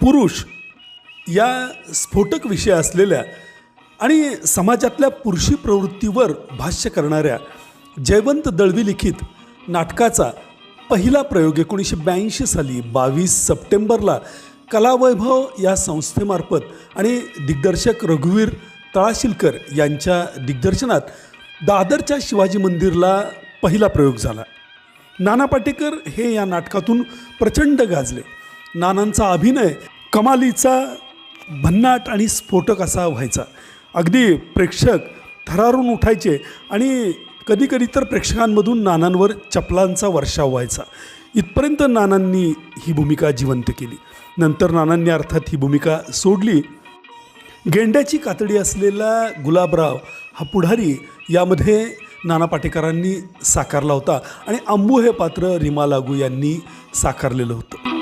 पुरुष या स्फोटक विषय असलेल्या आणि समाजातल्या पुरुषी प्रवृत्तीवर भाष्य करणाऱ्या जयवंत दळवी लिखित नाटकाचा पहिला प्रयोग एकोणीसशे ब्याऐंशी साली बावीस सप्टेंबरला कलावैभव या संस्थेमार्फत आणि दिग्दर्शक रघुवीर तळाशिलकर यांच्या दिग्दर्शनात दादरच्या शिवाजी मंदिरला पहिला प्रयोग झाला. नाना पाटेकर हे या नाटकातून प्रचंड गाजले. नानांचा अभिनय कमालीचा भन्नाट आणि स्फोटक असा व्हायचा. अगदी प्रेक्षक थरारून उठायचे आणि कधीकधी तर प्रेक्षकांमधून नानांवर चपलांचा वर्षाव व्हायचा. इथपर्यंत नानांनी ही भूमिका जिवंत केली. नंतर नानांनी अर्थात ही भूमिका सोडली. गेंड्याची कातडी असलेला गुलाबराव हा पुढारी यामध्ये नाना पाटेकरांनी साकारला होता आणि अंबू हे पात्र रीमा लागू यांनी साकारलेलं होतं.